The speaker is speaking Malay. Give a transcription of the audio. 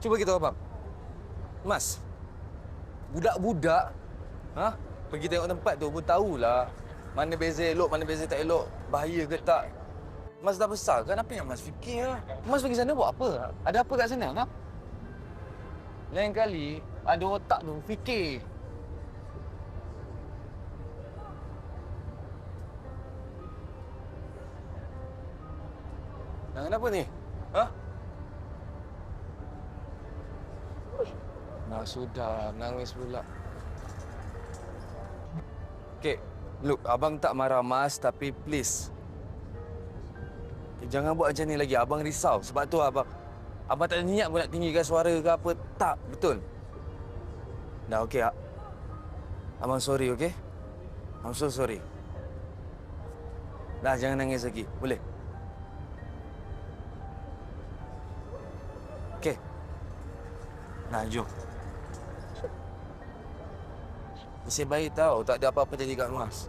Cuba kita abang. Mas. Budak-budak ha? Pergi tengok tempat tu pun tahulah mana beza elok, mana beza tak elok, bahaya ke tak. Mas dah besar kan apa yang Mas fikir lah. Mas pergi sana buat apa? Ada apa kat sana? Ha? Lain kali ada otak tu fikir. Nah, kenapa ni? Ha? Nah, sudah. Nangis pula. Okay, look, abang tak marah mas tapi please. Jangan buat macam ni lagi. Abang risau. Sebab tu abang... Abang tak ada niat pun nak tinggikan suara ke apa. Tak, betul. Dah okey, ah. Abang sorry, okey? I'm so sorry. Dah, jangan nangis lagi. Boleh? Okey. Nah, jom. Nasib baik tau, tak ada apa-apa jadi kat Mas.